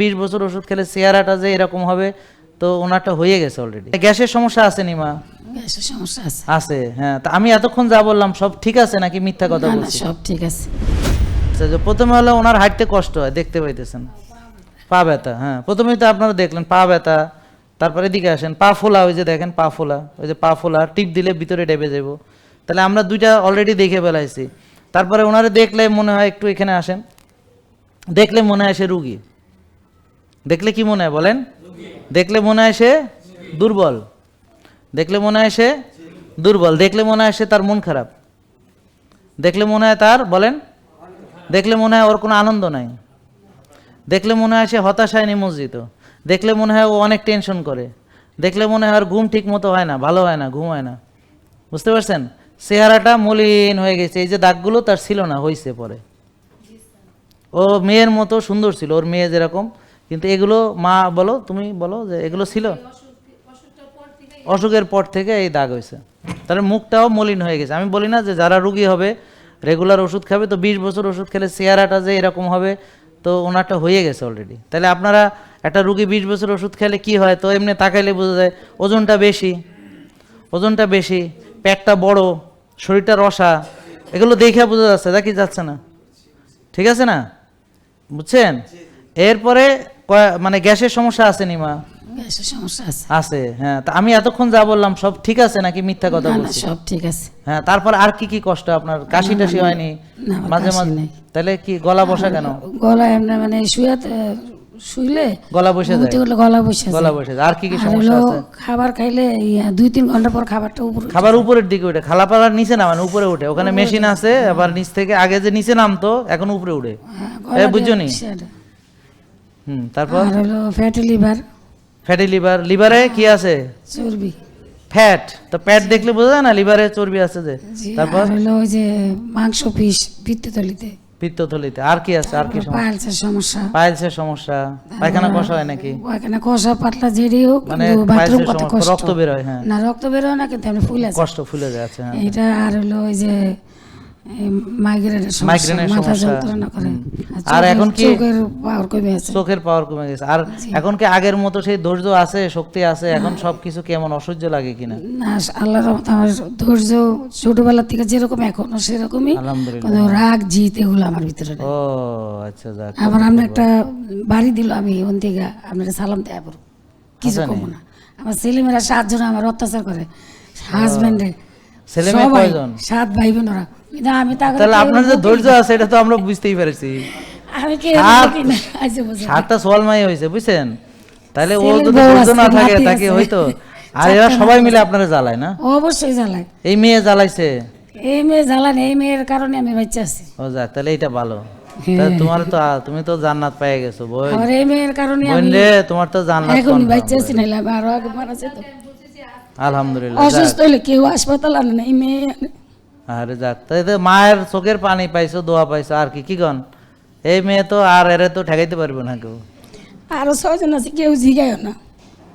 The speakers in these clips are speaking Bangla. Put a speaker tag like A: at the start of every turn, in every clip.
A: বিশ বছর ওষুধ খেলে চেহারাটা যে এরকম হবে তো ওনারটা হয়ে গেছে অলরেডি গ্যাসের সমস্যা আছে নি মা
B: গ্যাসের সমস্যা আছে।
A: আছে হ্যাঁ। তা আমি এতক্ষণ যা বললাম সব ঠিক আছে নাকি মিথ্যা কথা বলছি?
B: সব ঠিক আছে।
A: আচ্ছা, প্রথমে হলো ওনার হাঁটতে কষ্ট হয় দেখতে পাইতেছেন। পা ব্যথা হ্যাঁ। প্রথমেই তো আপনারা দেখলেন পা ব্যথা তারপরে এদিকে আসেন পা ফোলা ওই যে দেখেন পা ফোলা ওই যে পা ফোলা টিপ দিলে ভিতরে ডেবে যাব। তাহলে আমরা দুইটা অলরেডি দেখে ফেলাইছি। তারপরে ওনারে দেখলে মনে হয় একটু এখানে আসেন দেখলে মনে হয় সে রুগী। দেখলে কি মনে হয় বলেন? দেখলে মনে হয় সে দুর্বল। দেখলে মনে হয় সে দুর্বল। দেখলে মনে হয় সে তার মন খারাপ। দেখলে মনে হয় তার, বলেন? দেখলে মনে হয় ওর কোনো আনন্দ নাই। দেখলে মনে হয় সে হতাশায় নিমজ্জিত। দেখলে মনে হয় ও অনেক টেনশন করে। দেখলে মনে হয় ওর ঘুম ঠিক মতো হয় না, ভালো হয় না, ঘুম হয় না। বুঝতে পারছেন? চেহারাটা মলিন হয়ে গেছে। এই যে দাগগুলো তার ছিল না হয়েছে পরে। ও মেয়ের মতো সুন্দর ছিল। ওর মেয়ে যেরকম কিন্তু এগুলো মা বলো, তুমি বলো যে এগুলো ছিল? অসুখের পর থেকে এই দাগ হয়েছে। তাহলে মুখটাও মলিন হয়ে গেছে। আমি বলি না যে যারা রুগী হবে রেগুলার ওষুধ খাবে, তো বিশ বছর ওষুধ খেলে চেহারাটা যে এরকম হবে, তো ওনারটা হয়ে গেছে অলরেডি তাহলে আপনারা একটা রুগী বিশ বছর ওষুধ খেলে কি হয়? তো এমনি তাকাইলে বোঝা যায় ওজনটা বেশি ওজনটা বেশি, পেটটা বড়, শরীরটা রসা, এগুলো দেখে বোঝা যাচ্ছে, দেখি যাচ্ছে না। ঠিক আছে না? বুঝছেন? এরপরে মানে গ্যাসের সমস্যা আছে নি মা?
B: গ্যাসের সমস্যা আছে।
A: আছে হ্যাঁ তা আমি এতক্ষণ যা বললাম সব ঠিক আছে নাকি মিথ্যা কথা বলছি?
B: সব ঠিক আছে।
A: হ্যাঁ তারপর আর কি কি কষ্ট? আপনার কাশি টাশি হয়নি? মাঝে মাঝে তাহলে কি গলা বসা কেন?
B: গলা এমনি মানে শুয়াতে শুইলে
A: গলা বসে যায়?
B: গেলে গলা বসে
A: গলা বসে যায়। আর কি কি সমস্যা আছে?
B: খাবার খাইলে দুই তিন ঘণ্টা পর খাবারটা উপর
A: খাবার উপরের দিকে উঠে খালাপাড়ার নিচে না মানে উপরে উঠে। ওখানে মেশিন আছে আবার নিচ থেকে আগে যে নিচে নামতো এখন উপরে উঠে।
B: হ্যাঁ,
A: বুঝছ নি? হুম তারপর?
B: আর হলো ফ্যাটি লিভার
A: ফ্যাটি লিভার লিভারে কি আছে?
B: চর্বি।
A: ফ্যাট তো প্যাট দেখলে বোঝা যায় না লিভারে চর্বি আছে যে। তারপর?
B: হলো ওই যে মাংস পিস পিত্তথলিতে।
A: পিত্তথলিতে আর কি আছে আর কি সমস্যা?
B: পাইলসের সমস্যা।
A: পাইলসের সমস্যা। পায়খানা কষা হয় নাকি?
B: ওখানে কষা পাতলা যেটি হোক
A: মানে
B: বাথরুম কষ্ট।
A: রক্ত বের হয় হ্যাঁ।
B: না রক্ত বের হয় না কিন্তু ফুল
A: কষ্ট ফুলে যাচ্ছে হ্যাঁ।
B: এটা আর হলো ওই যে মাইগ্রেনের সমস্যা আর
A: এখন কি-
B: চোখের পাওয়ার কমে আছে
A: চোখের পাওয়ার কমে গেছে। আর এখন কি আগের মতো সেই ধৈর্য আছে শক্তি আছে? এখন সবকিছু কেমন অসহ্য লাগে কিনা?
B: না আল্লাহ রহমত আমার ধৈর্য ছোটবেলা থেকে যেরকম এখনও সেরকমই।
A: আলহামদুলিল্লাহ।
B: রাগ জিত এগুলো আমার ভিতরে
A: ও আচ্ছা যাক
B: আবার আমরা একটা বাড়ি দিল আমি ওন থেকে আপনার সালাম দেয়া পড়ব কিছু? কমো না। আমার ছেলেমেয়েরা সাতজন আমার অত্যাচার করে। হাজবেন্ডে
A: ছেলে মেয়ে কয়জন?
B: সাত ভাই বোনেরা কিন্তু আমি
A: তাহলে আপনার যে ধৈর্য আছে এটা তো আমরা বুঝতেই পেরেছি।
B: আমি কে বুঝে
A: সাতটা সোয়ালমাই হয়েছে বুঝছেন? তাহলে ও যদি ধৈর্য না থাকে তাকে হয়তো আর এরা সবাই মিলে আপনারা জ্বালায় না?
B: অবশ্যই জ্বালায়।
A: এই মেয়ে জ্বালাইছে?
B: এই মেয়ে জ্বালান এই মেয়ের কারণে আমি বাচ্চা আছি।
A: ও যাক তাহলে এটা ভালো। তোমার তো তুমি তো জান্নাত পেয়ে গেছো বই
B: আর এই মেয়ের কারণে আমি
A: তোমার তো জান্নাত
B: এখন বাচ্চা আছি। নাইলে আরও আগে মারা যেত
A: আলহামদুলিল্লাহ।
B: অসুস্থ হইলে কেউ হাসপাতাল আনে না এই মেয়ে আনে।
A: আরে যাক তাই তো মায়ের চোখের পানি পাইছো দোয়া পাইছো আর কি কি গন এই মেয়ে তো আর এরে তো ঠেকাইতে পারবে না কেউ।
B: আরও ছয়জন আছে কেউ জিগায় না।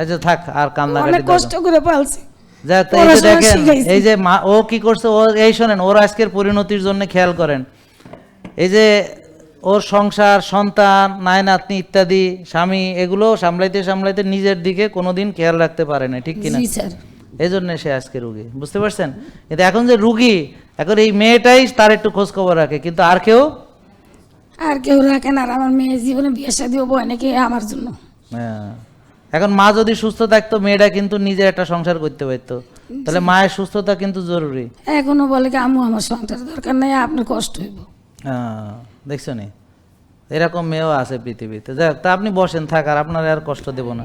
A: আচ্ছা থাক আর কান্নাকাটি
B: অনেক কষ্ট করে পালছি।
A: যাক তো দেখেন এই যে মা ও কি করছে ও এই শোনেন ওর আজকের পরিণতির জন্য খেয়াল করেন। এই যে ওর সংসার সন্তান নাই নাতনি ইত্যাদি স্বামী এগুলো সামলাইতে সামলাইতে নিজের দিকে কোনোদিন খেয়াল রাখতে পারে না ঠিক কিনা?
B: স্যার।
A: এই জন্য সে আজকে রুগী। বুঝতে পারছেন? কিন্তু এখন যে রুগী এখন এই মেয়েটাই তার একটু খোঁজ খবর রাখে কিন্তু আর কেউ?
B: আর কেউ রাখেন আর আমার মেয়ে জীবনে বিয়ে শাদি হব নাকি আমার জন্য।
A: হ্যাঁ। এখন মা যদি সুস্থ থাকতো মেয়েটা কিন্তু নিজের একটা সংসার করতে পারতো। তাহলে মায়ের সুস্থতা কিন্তু জরুরি।
B: এখনও বলে কি আমু আমার সংসার দরকার নাই আপনার কষ্ট হইব।
A: হ্যাঁ, দেখছ নি? এরকম মেয়েও আছে পৃথিবীতে। যাক তা আপনি বসেন থাক আর আপনার আর কষ্ট দেব না।